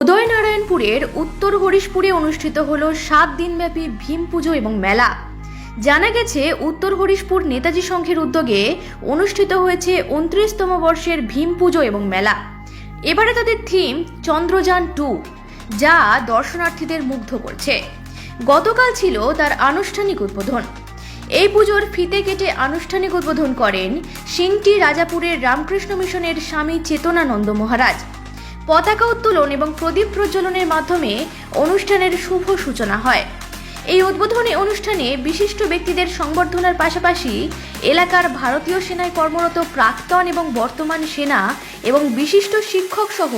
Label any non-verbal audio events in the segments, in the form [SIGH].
উদয়নারায়ণপুরের উত্তর হরিশপুরে অনুষ্ঠিত হল সাত দিনব্যাপী ভীম পুজো এবং মেলা। জানা গেছে, উত্তর হরিশপুর নেতাজি সংঘের উদ্যোগে অনুষ্ঠিত হয়েছে উনত্রিশতম বর্ষের ভীম পুজো এবং মেলা। এবারে তাদের থিম, চন্দ্রযান টু, যা দর্শনার্থীদের মুগ্ধ করছে। গতকাল ছিল তার আনুষ্ঠানিক উদ্বোধন। এই পুজোর ফিতে কেটে আনুষ্ঠানিক উদ্বোধন করেন সিংটি রাজাপুরের রামকৃষ্ণ মিশনের স্বামী চেতনানন্দ মহারাজ। পতাকা উত্তোলন এবং প্রদীপ প্রজ্বলনের মাধ্যমে অনুষ্ঠানের শুভ সূচনা হয়। এই উদ্বোধনী অনুষ্ঠানে বিশিষ্ট ব্যক্তিদের সংবর্ধনার পাশাপাশি এলাকার ভারতীয় সেনায় কর্মরত প্রাক্তন এবং বর্তমান সেনা এবং বিশিষ্ট শিক্ষক সহ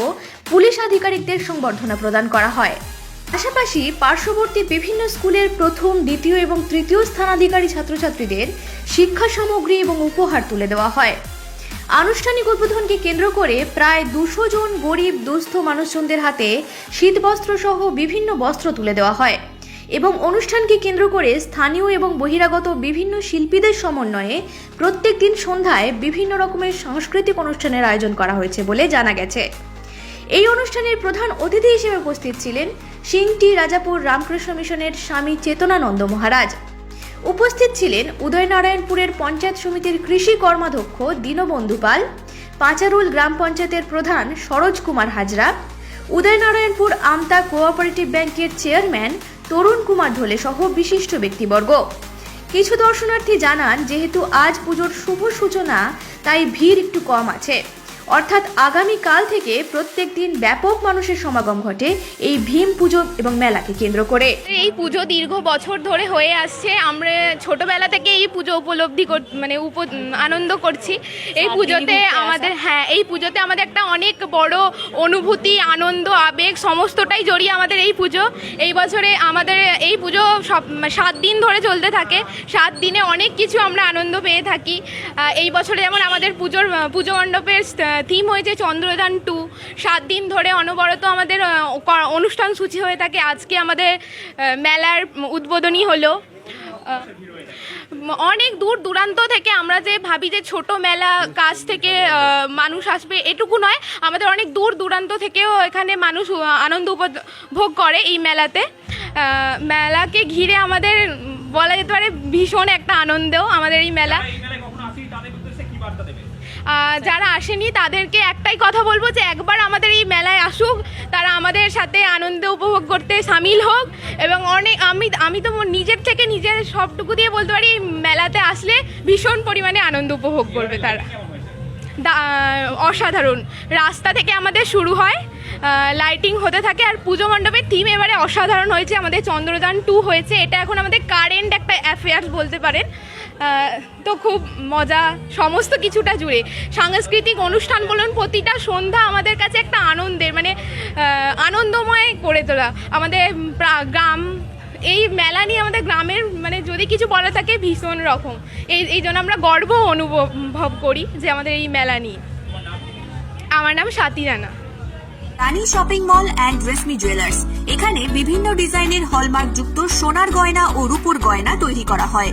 পুলিশ আধিকারিকদের সংবর্ধনা প্রদান করা হয়। পাশাপাশি পার্শ্ববর্তী বিভিন্ন স্কুলের প্রথম, দ্বিতীয় এবং তৃতীয় স্থানাধিকারী ছাত্রছাত্রীদের শিক্ষা সামগ্রী এবং উপহার তুলে দেওয়া হয়। আনুষ্ঠানিক উদ্বোধনকে কেন্দ্র করে প্রায় দুশো জন গরিব, দুস্থ মানুষজনদের হাতে শীতবস্ত্র সহ বিভিন্ন বস্ত্র তুলে দেওয়া হয় এবং অনুষ্ঠানকে কেন্দ্র করে স্থানীয় এবং বহিরাগত বিভিন্ন শিল্পীদের সমন্বয়ে প্রত্যেক দিন সন্ধ্যায় বিভিন্ন রকমের সাংস্কৃতিক অনুষ্ঠানের আয়োজন করা হয়েছে বলে জানা গেছে। এই অনুষ্ঠানের প্রধান অতিথি হিসেবে উপস্থিত ছিলেন সিংটি রাজাপুর রামকৃষ্ণ মিশনের স্বামী চেতনানন্দ মহারাজ। উপস্থিত ছিলেন উদয়নারায়ণপুরের পঞ্চায়েত সমিতির কৃষি কর্মাধ্যক্ষ দীনবন্ধু পাল, পাঁচারুল গ্রাম পঞ্চায়েতের প্রধান সরোজ কুমার হাজরা, উদয়নারায়ণপুর আমতা কোঅপারেটিভ ব্যাংকের চেয়ারম্যান তরুণ কুমার ঢোলে সহ বিশিষ্ট ব্যক্তিবর্গ। কিছু দর্শনার্থী জানান, যেহেতু আজ পুজোর শুভ সূচনা, তাই ভিড় একটু কম আছে। অর্থাৎ আগামী কাল থেকে প্রত্যেক দিন ব্যাপক মানুষের সমাগম ঘটে এই ভীম পুজো এবং মেলাকে কেন্দ্র করে। এই পুজো দীর্ঘ বছর ধরে হয়ে আসছে। আমরা ছোটবেলা থেকে এই পুজো উপলব্ধি কর মানে উপ আনন্দ করছি। এই পুজোতে আমাদের হ্যাঁ এই পুজোতে আমাদের একটা অনেক বড় অনুভূতি আনন্দ আবেগ সমস্তটাই জড়িয়ে আমাদের এই পুজো। এই বছরে আমাদের এই পুজো সব সাত দিন ধরে চলতে থাকে। সাত দিনে অনেক কিছু আমরা আনন্দ পেয়ে থাকি। এই বছরে যেমন আমাদের পুজোর পুজো মণ্ডপের থিম হয়েছে চন্দ্রযান টু সাত দিন ধরে অনবরত আমাদের অনুষ্ঠান সূচি হয়ে থাকে। আজকে আমাদের মেলার উদ্বোধনী হলো। অনেক দূর দূরান্ত থেকে আমরা যে ভাবি যে ছোট মেলা কাছ থেকে মানুষ আসবে, এটুকু নয়। আমাদের অনেক দূর দূরান্ত থেকেও এখানে মানুষ আনন্দ উপভোগ করে এই মেলাতে। মেলাকে ঘিরে আমাদের বলা যেতে পারে ভীষণ একটা আনন্দ আমাদের এই মেলা। যারা আসেনি তাদেরকে একটাই কথা বলব যে একবার আমাদের এই মেলায় আসুক তারা আমাদের সাথে আনন্দ উপভোগ করতে সামিল হোক এবং অনেক আমি আমি তো নিজের থেকে নিজের সবটুকু দিয়ে বলতে পারি এই মেলাতে আসলে ভীষণ পরিমাণে আনন্দ উপভোগ করবে তারা। অসাধারণ। রাস্তা থেকে আমাদের শুরু হয় লাইটিং হতে থাকে আর পুজো মণ্ডপের থিম এবারে অসাধারণ হয়েছে। আমাদের চন্দ্রযান টু হয়েছে। এটা এখন আমাদের কারেন্ট একটা অ্যাফেয়ার্স বলতে পারেন। তো খুব মজা, সমস্ত কিছুটা জুড়ে। সাংস্কৃতিক অনুষ্ঠান বলুন, প্রতিটা সন্ধ্যা আমাদের কাছে একটা আনন্দের মানে আনন্দময় করে তোলা। আমাদের গ্রাম, এই মেলা নিয়ে আমাদের গ্রামের মানে যদি কিছু বলা থাকে, ভীষণ রকম। এই এই জন্য আমরা গর্ব অনুভব করি যে আমাদের এই মেলা নিয়ে। আমার নাম Swati Rana. Rani shopping mall and Reshmi jewellers. এখানে বিভিন্ন ডিজাইনের হলমার্ক যুক্ত সোনার গয়না ও রূপোর গয়না তৈরি করা হয়।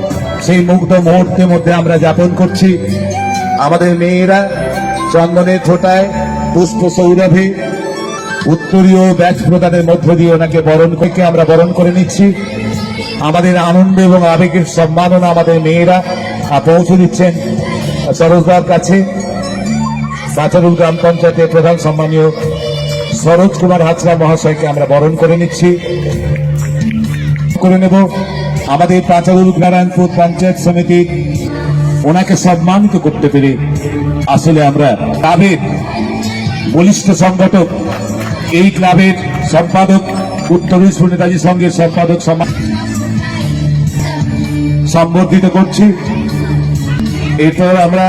সেই মুগ্ধ মুহূর্তের মধ্যে আমরা যাপন করছি। আমাদের মেয়েরা চন্দনের ফোটায় পুষ্প সৌরভে উত্তরীয় ব্যাচ প্রদানের মধ্য দিয়ে ওনাকে বরণ করে আমরা বরণ করে নিচ্ছি। আমাদের আনন্দ এবং আবেগের সম্মাননা আমাদের মেয়েরা পৌঁছে দিচ্ছেন সরোজদার কাছে। কাছারুল গ্রাম পঞ্চায়েতের প্রধান সম্মানীয় সরোজ কুমার হাজরা মহাশয়কে আমরা বরণ করে নিচ্ছি। করে নেব। আমাদের পাঁচালুর নারায়ণপুর পঞ্চায়েত সমিতির ওনাকে সম্মানিত করতে পেরে আসলে আমরা ক্লাবের বলিষ্ঠ সংগঠক এই ক্লাবের সম্পাদক উত্তর নেতাজি সংঘের সম্পাদক সম্বর্ধিত করছি। এরপর আমরা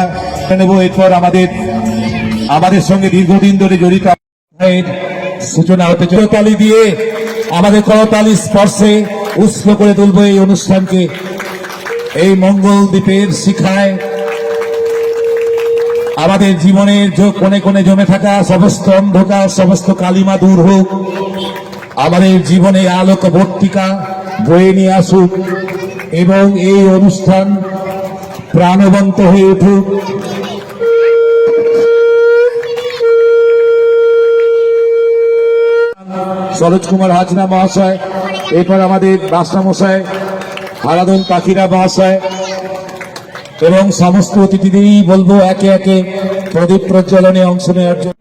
নেব এরপর আমাদের আমাদের সঙ্গে দীর্ঘদিন ধরে জড়িত সূচনা হতে চলে তালি দিয়ে আমাদের করতালি স্পর্শে উষ্ণ করে তুলব এই অনুষ্ঠানকে। এই মঙ্গল দ্বীপের শিখায়। আমাদের জীবনের যে কোণে কোণে জমে থাকা সমস্ত অন্ধকার, সমস্ত কালিমা দূর হোক, আমাদের জীবনে আলোক বর্তিকা বয়ে নিয়ে আসুক এবং এই অনুষ্ঠান প্রাণবন্ত হয়ে উঠুক। সরোজ কুমার হাজরা মহাশয়, এরপর আমাদের মশাই হারাদন পাখিরা মহাশয়, এবং সমস্ত অতিথিদেরই বলব, একে একে প্রদীপ প্রজ্বলনে অংশ নেওয়ার জন্য।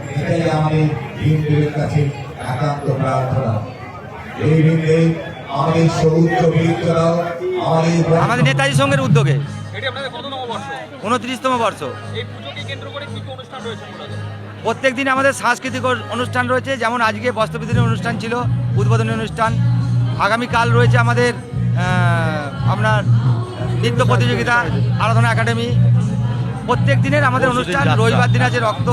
এটাই আমাদের হিন্দুদের কাছে একান্ত প্রার্থনা। এই দিনে আমাদের সৌচ্চ বীররাও আমাদের আমাদের নেতাজি সংঘের উদ্যোগে। এটি আপনাদের কততম বর্ষ? উনত্রিশতম বর্ষ। এই পুজোকে কেন্দ্র করে কি কি অনুষ্ঠান রয়েছে মূলত প্রত্যেক দিন আমাদের সাংস্কৃতিক অনুষ্ঠান রয়েছে। যেমন আজকে বস্ত্রবিধানের অনুষ্ঠান ছিল উদ্বোধনী অনুষ্ঠান। আগামীকাল রয়েছে আমাদের আপনার নৃত্য প্রতিযোগিতা আরাধনা একাডেমি। প্রত্যেক দিনের আমাদের অনুষ্ঠান রবিবার দিন আছে রক্ত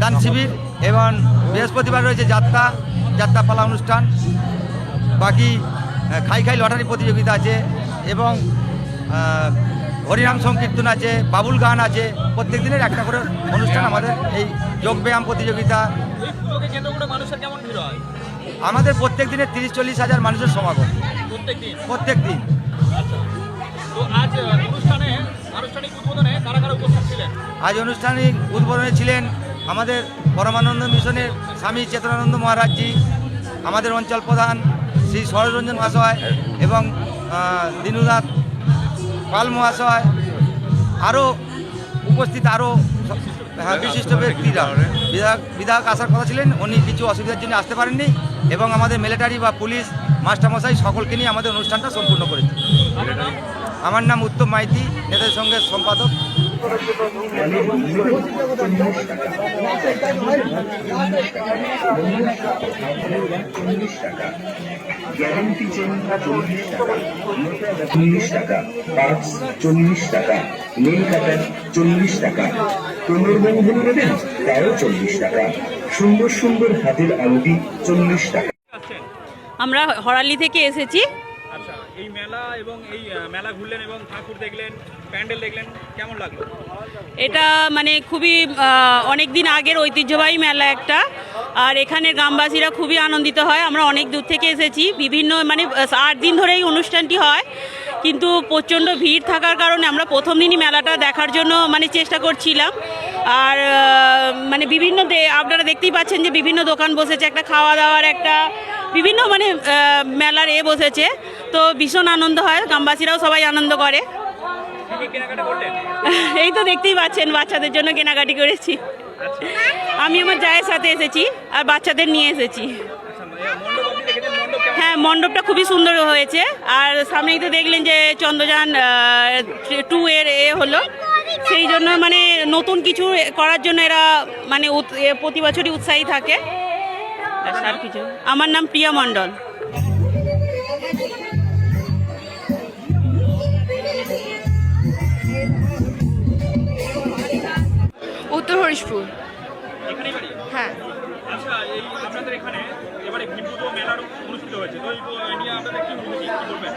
দান শিবির এবং বৃহস্পতিবার রয়েছে যাত্রা যাত্রাপালা অনুষ্ঠান। বাকি খাই খাই লটারি প্রতিযোগিতা আছে এবং হরিনাম সংকীর্তন আছে বাবুল গান আছে। প্রত্যেক দিনের একটা করে অনুষ্ঠান আমাদের এই যোগব্যায়াম প্রতিযোগিতা। আমাদের প্রত্যেক দিনে তিরিশ চল্লিশ হাজার মানুষের সমাগম। প্রত্যেক দিন। আজ অনুষ্ঠানিক উদ্বোধনে ছিলেন আমাদের পরমানন্দ মিশনের স্বামী চেতনানন্দ মহারাজজি আমাদের অঞ্চল প্রধান শ্রী সররঞ্জন মহাশয় এবং দীনুনাথ পাল মহাশয় আরও উপস্থিত আরও বিশিষ্ট ব্যক্তিরা। বিধায়ক বিধায়ক আসার কথা ছিলেন উনি কিছু অসুবিধার জন্য আসতে পারেননি এবং আমাদের মিলিটারি বা পুলিশ মাস্টারমশাই সকলকে নিয়ে আমাদের অনুষ্ঠানটা সম্পূর্ণ করেছে আমার নাম উত্তম মাইতি নেতাজি সঙ্গে সম্পাদক। গ্যারান্টি চল্লিশ টাকা চল্লিশ টাকা চল্লিশ টাকা নীল চল্লিশ টাকা পুনর্বন্ধন নেবেন তাও চল্লিশ টাকা সুন্দর সুন্দর হাতের আংটি চল্লিশ টাকা আমরা হরালি থেকে এসেছি এই মেলা এবং এই মেলা ঘুরলেন এবং ঠাকুর দেখলেন, প্যান্ডেল দেখলেন, কেমন লাগল? এটা মানে খুবই অনেক দিন আগের ঐতিহ্যবাহী মেলা একটা। আর এখানে গ্রামবাসীরা খুবই আনন্দিত হয়। আমরা অনেক দূর থেকে এসেছি। বিভিন্ন মানে আট দিন ধরে এই অনুষ্ঠানটি হয়। কিন্তু প্রচণ্ড ভিড় থাকার কারণে আমরা প্রথম দিনই মেলাটা দেখার জন্য মানে চেষ্টা করছিলাম। আর মানে বিভিন্ন আপনারা দেখতেই পাচ্ছেন যে বিভিন্ন দোকান বসেছে। একটা খাওয়া দাওয়ার একটা বিভিন্ন মানে মেলার এ বসেছে। তো ভীষণ আনন্দ হয়, গ্রামবাসীরাও সবাই আনন্দ করে। [LAUGHS] এই তো দেখতেই পাচ্ছেন, বাচ্চাদের জন্য কেনাকাটি করেছি। আমি আমার জায়ের সাথে এসেছি, আর বাচ্চাদের নিয়ে এসেছি। হ্যাঁ মণ্ডপটা খুবই সুন্দর হয়েছে। আর সামনেই তো দেখলেন যে চন্দ্রযান টু এর এ হলো। সেই জন্য মানে নতুন কিছু করার জন্য এরা মানে প্রতি বছরই উৎসাহী থাকে। আর কিছু। আমার নাম প্রিয়া মণ্ডল। উত্তর হরিশপুর। হ্যাঁ। আচ্ছা আপনাদের এখানে এবারে মেলার অনুষ্ঠিত অনুষ্ঠিত হয়েছে তো এই এই নিয়ে আপনাদের কি কি বলবেন?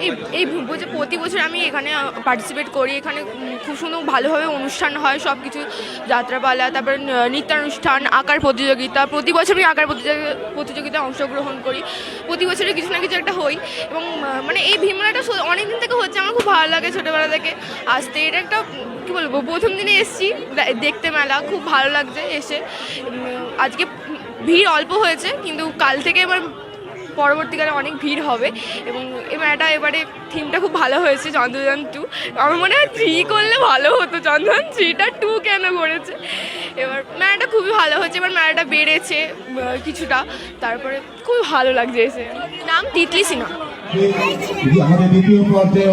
এই এই প্রতি বছর আমি এখানে পার্টিসিপেট করি। এখানে খুব সুন্দর ভালোভাবে অনুষ্ঠান হয় সব কিছু যাত্রাপালা, তারপর নৃত্যানুষ্ঠান, আঁকার প্রতিযোগিতা। প্রতি বছর আমি আঁকার প্রতিযোগি- প্রতিযোগিতায় অংশগ্রহণ করি। প্রতি বছরই কিছু না কিছু একটা হই এবং মানে এই ভীমরাটা অনেক দিন থেকে হচ্ছে, আমার খুব ভালো লাগে ছোটোবেলা থেকে। আসতে এটা একটা, কী বলব, প্রথম দিনে এসেছি দেখতে মেলা, খুব ভালো লাগছে এসে। আজকে ভিড় অল্প হয়েছে, কিন্তু কাল থেকে এবার পরবর্তীকালে অনেক ভিড় হবে এবং এই মেলাটা এবারে থিমটা খুব ভালো হয়েছে চন্দ্রযান টু আমার মনে হয় থ্রি করলে ভালো হতো। চন্দ্রযান থ্রিটা টু কেন করেছে? এবার মেলাটা খুবই ভালো হয়েছে। এবার মেলাটা বেড়েছে কিছুটা। তারপরে খুবই ভালো লাগছে এসে। নাম তিতলি সিনহা আমাদের দ্বিতীয় পর্যায়ে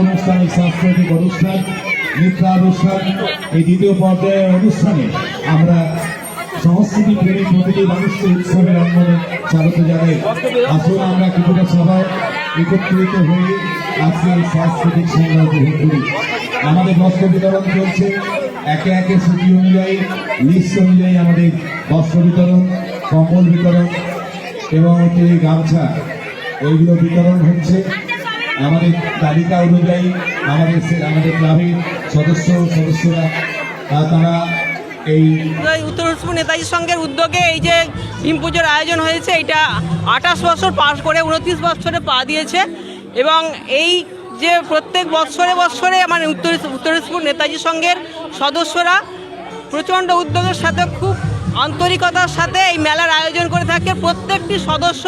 সাংস্কৃতিক অনুষ্ঠান এই দ্বিতীয় অনুষ্ঠানে আমরা সংস্কৃতি প্রেমী প্রতিটি মানুষকে উৎসবের অঙ্গনে স্বাগত জানাই আসুন আমরা কিছুটা সবাই একত্রিত হয়ে আজকে এই সাংস্কৃতিক সংগ্রাম উপভোগ করি। আমাদের বস্ত্র বিতরণ চলছে। একে একে সূচি অনুযায়ী লিস্ট অনুযায়ী আমাদের বস্ত্র বিতরণ কম্বল বিতরণ এবং হচ্ছে গামছা এইগুলো বিতরণ হচ্ছে। আমাদের তালিকা অনুযায়ী আমাদের আমাদের ক্লাবের সদস্য সদস্যরা তারা উত্তর দিনাজপুর নেতাজি উদ্যোগে এই যে ভীম পুজোর আয়োজন হয়েছে এটা আঠাশ বছর পাশ করে উনত্রিশ বছরে পা দিয়েছে এবং এই যে প্রত্যেক বছরে বছরে মানে উত্তর উত্তর দিনাজপুর নেতাজি সংঘের সদস্যরা প্রচণ্ড উদ্যোগের সাথে, খুব আন্তরিকতার সাথে এই মেলার আয়োজন করে থাকে। প্রত্যেকটি সদস্য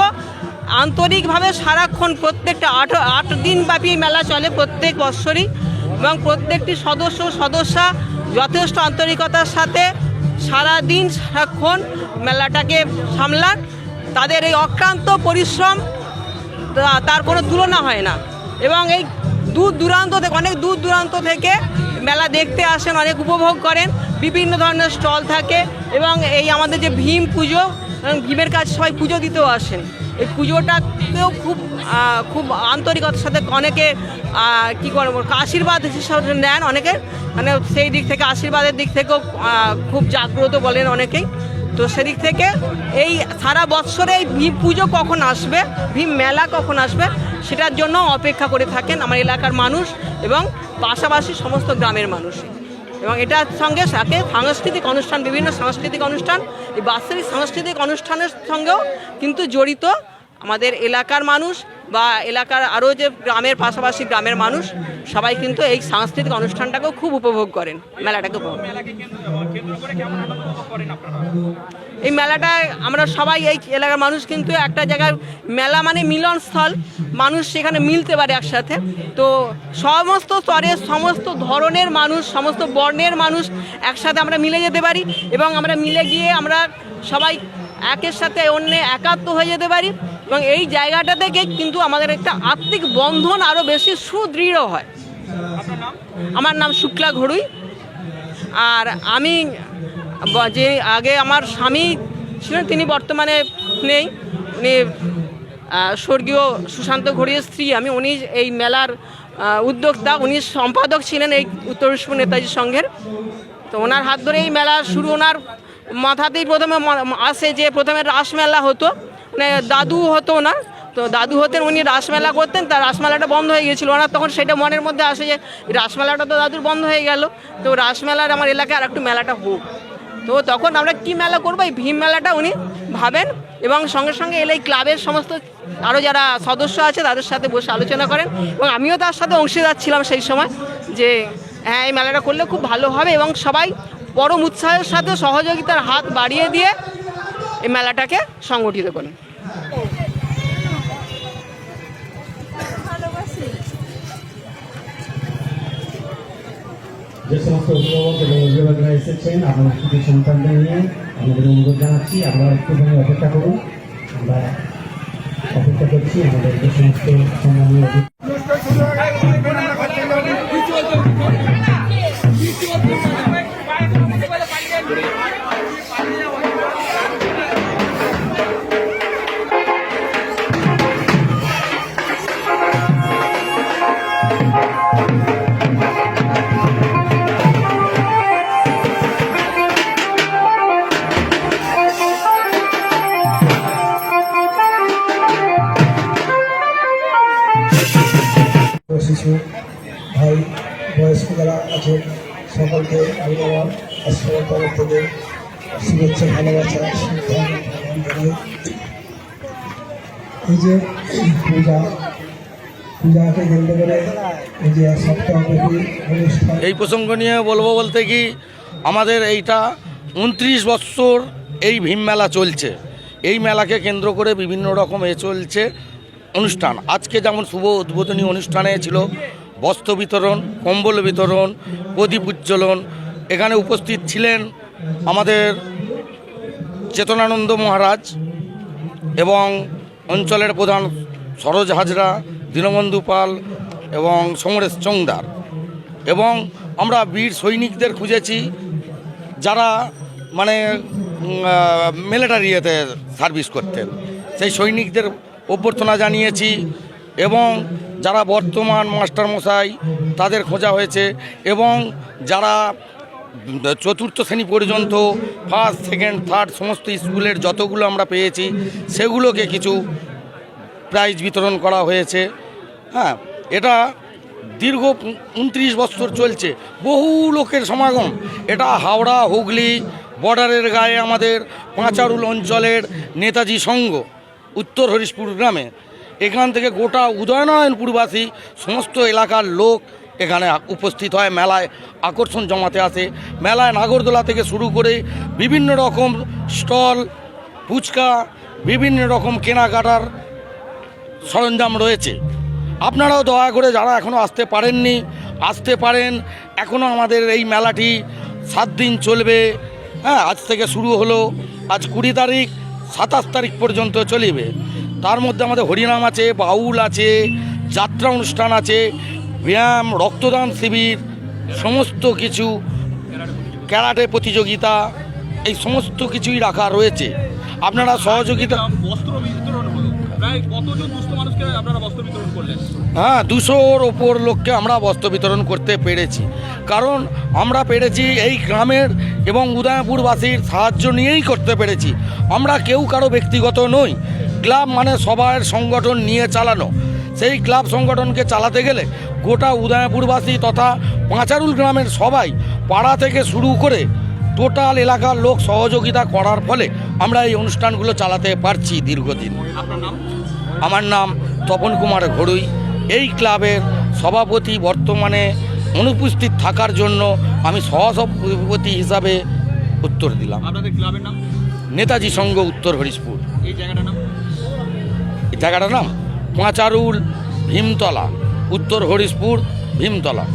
আন্তরিকভাবে সারাক্ষণ প্রত্যেকটা আট আট দিন ব্যাপী মেলা চলে প্রত্যেক বৎসরই এবং প্রত্যেকটি সদস্য সদস্যা যথেষ্ট আন্তরিকতার সাথে সারা দিন সারাক্ষণ মেলাটাকে সামলান। তাদের এই অক্লান্ত পরিশ্রম তার কোনো তুলনা হয় না। এবং এই দূর দূরান্ত থেকে, অনেক দূর দূরান্ত থেকে মেলা দেখতে আসেন, অনেক উপভোগ করেন। বিভিন্ন ধরনের স্টল থাকে এবং এই আমাদের যে ভীম পুজো ভীমের কাছে সবাই পুজো দিতেও আসেন। এই পুজোটাকেও খুব খুব আন্তরিকতার সাথে অনেকে কি করব, আশীর্বাদ হিসাবে নেন অনেকে। মানে সেই দিক থেকে, আশীর্বাদের দিক থেকেও খুব জাগ্রত বলেন অনেকেই। তো সেদিক থেকে এই সারা বৎসরে এই ভীম পুজো কখন আসবে, ভীম মেলা কখন আসবে, সেটার জন্য অপেক্ষা করে থাকেন আমার এলাকার মানুষ এবং পাশাপাশি সমস্ত গ্রামের মানুষ। এবং এটার সঙ্গে সাথে সাংস্কৃতিক অনুষ্ঠান, বিভিন্ন সাংস্কৃতিক অনুষ্ঠান, এই বাৎসরিক সাংস্কৃতিক অনুষ্ঠানের সঙ্গেও কিন্তু জড়িত আমাদের এলাকার মানুষ বা এলাকার আরও যে গ্রামের পাশাপাশি গ্রামের মানুষ সবাই কিন্তু এই সাংস্কৃতিক অনুষ্ঠানটাকেও খুব উপভোগ করেন মেলাটাকে উপভোগ এই মেলাটায় আমরা সবাই এই এলাকার মানুষ কিন্তু একটা জায়গায় মেলা মানে মিলনস্থল মানুষ সেখানে মিলতে পারে একসাথে। তো সমস্ত স্তরের সমস্ত ধরনের মানুষ সমস্ত বর্ণের মানুষ একসাথে আমরা মিলে যেতে পারি এবং আমরা মিলে গিয়ে আমরা সবাই একের সাথে অন্য একাত্ম হয়ে যেতে পারি। এবং এই জায়গাটা থেকে কিন্তু আমাদের একটা আত্মিক বন্ধন আরও বেশি সুদৃঢ় হয়। আমার নাম শুক্লা ঘড়ুই। আর আমি যে আগে আমার স্বামী ছিলেন, তিনি বর্তমানে নেই। উনি স্বর্গীয় সুশান্ত ঘড়িয়ার স্ত্রী। আমি উনি এই মেলার উদ্যোক্তা। উনি সম্পাদক ছিলেন এই উত্তর নেতাজি সংঘের। তো ওনার হাত ধরে এই মেলা শুরু। ওনার মাথাতেই প্রথমে আসে যে প্রথমে রাসমেলা হতো। মানে দাদু হতো না, তো দাদু হতেন, উনি রাসমেলা করতেন তার রাসমেলাটা বন্ধ হয়ে গেছিল। ওনার তখন সেটা মনের মধ্যে আসে যে, রাসমেলাটা তো দাদুর বন্ধ হয়ে গেল। তো রাসমেলার আমার এলাকায় আর একটু মেলাটা হোক। তো তখন আমরা কি মেলা করব? এই ভীম মেলাটা উনি ভাবেন এবং সঙ্গে সঙ্গে এলে এই ক্লাবের সমস্ত আরও যারা সদস্য আছে, তাদের সাথে বসে আলোচনা করেন এবং আমিও তার সাথে অংশীদার ছিলাম সেই সময় যে হ্যাঁ এই মেলাটা করলে খুব ভালো হবে এবং সবাই পরম উৎসাহের সাথে সহযোগিতার হাত বাড়িয়ে দিয়ে এই মেলাটাকে সংগঠিত করেন। যে সমস্ত অভিভাবক এবং অভিভাবকরা এসেছেন, আপনার শিশু সন্তানদের নিয়ে আমাদের অনুরোধ জানাচ্ছি, আপনারা একটুখানি অপেক্ষা করুন। আমরা অপেক্ষা করছি আমাদের যে সমস্ত সম্মানীয় এই প্রসঙ্গ নিয়ে বলব বলতে কি, আমাদের এইটা উনত্রিশ বৎসর এই ভীম মেলা চলছে। এই মেলাকে কেন্দ্র করে বিভিন্ন রকম এ চলছে অনুষ্ঠান। আজকে যেমন শুভ উদ্বোধনী অনুষ্ঠানে ছিল, বস্ত্র বিতরণ, কম্বল বিতরণ, প্রদীপ উজ্জ্বলন, এখানে উপস্থিত ছিলেন আমাদের চেতনানন্দ মহারাজ এবং অঞ্চলের প্রধান সরোজ হাজরা দীনবন্ধু পাল এবং সমরেশ চংদার। এবং আমরা বীর সৈনিকদের খুঁজেছি, যারা মানে মিলিটারিতে সার্ভিস করতেন। সেই সৈনিকদের অভ্যর্থনা জানিয়েছি এবং যারা বর্তমান মাস্টারমশাই, তাদের খোঁজা হয়েছে এবং যারা চতুর্থ শ্রেণি পর্যন্ত ফার্স্ট সেকেন্ড থার্ড সমস্ত স্কুলের যতগুলো আমরা পেয়েছি, সেগুলোকে কিছু প্রাইজ বিতরণ করা হয়েছে। হ্যাঁ এটা দীর্ঘ উনত্রিশ বছর চলছে। বহু লোকের সমাগম। এটা হাওড়া, হুগলি বর্ডারের গায়ে আমাদের পাঁচারুল অঞ্চলের নেতাজি সংঘ, উত্তর হরিশপুর গ্রামে। এখান থেকে গোটা উদয়নারায়ণপুরবাসী, সমস্ত এলাকার লোক এখানে উপস্থিত হয়, মেলায় আকর্ষণ জমাতে আসে। মেলায় নাগরদোলা থেকে শুরু করে বিভিন্ন রকম স্টল, ফুচকা, বিভিন্ন রকম কেনাকাটার সরঞ্জাম রয়েছে। আপনারাও দয়া করে যারা এখনও আসতে পারেননি, আসতে পারেন। এখনও আমাদের এই মেলাটি সাত দিন চলবে। হ্যাঁ আজ থেকে শুরু হলো। আজ কুড়ি তারিখ, সাতাশ তারিখ পর্যন্ত চলিবে। তার মধ্যে আমাদের হরিনাম আছে, বাউল আছে, যাত্রা অনুষ্ঠান আছে, ব্যায়াম, রক্তদান শিবির, সমস্ত কিছু, ক্যারাটে প্রতিযোগিতা, এই সমস্ত কিছুই রাখা রয়েছে। আপনারা সহযোগিতা প্রায় কতজন দুস্থ মানুষকে আপনারা বস্ত্র বিতরণ করলেন? হ্যাঁ দুশোর ওপর লোককে আমরা বস্ত্র বিতরণ করতে পেরেছি। কারণ আমরা পেরেছি এই গ্রামের এবং উদয়পুরবাসীর সাহায্য নিয়েই করতে পেরেছি। আমরা কেউ কারও ব্যক্তিগত নই। ক্লাব মানে সবার সংগঠন নিয়ে চালানো। সেই ক্লাব সংগঠনকে চালাতে গেলে গোটা উদয়পুরবাসী তথা পাঁচারুল গ্রামের সবাই পাড়া থেকে শুরু করে টোটাল এলাকার লোক সহযোগিতা করার ফলে আমরা এই অনুষ্ঠানগুলো চালাতে পারছি দীর্ঘদিন। আপনার নাম? আমার নাম তপন কুমার ঘড়ুই। এই ক্লাবের সভাপতি বর্তমানে অনুপস্থিত থাকার জন্য আমি সহসভাপতি হিসাবে উত্তর দিলাম। আপনাদের ক্লাবের নাম? নেতাজি সংঘ উত্তর হরিশপুর। এই জায়গাটার নাম? এই জায়গাটার নাম পাঁচারুল ভীমতলা উত্তর হরিশপুর ভীমতলা।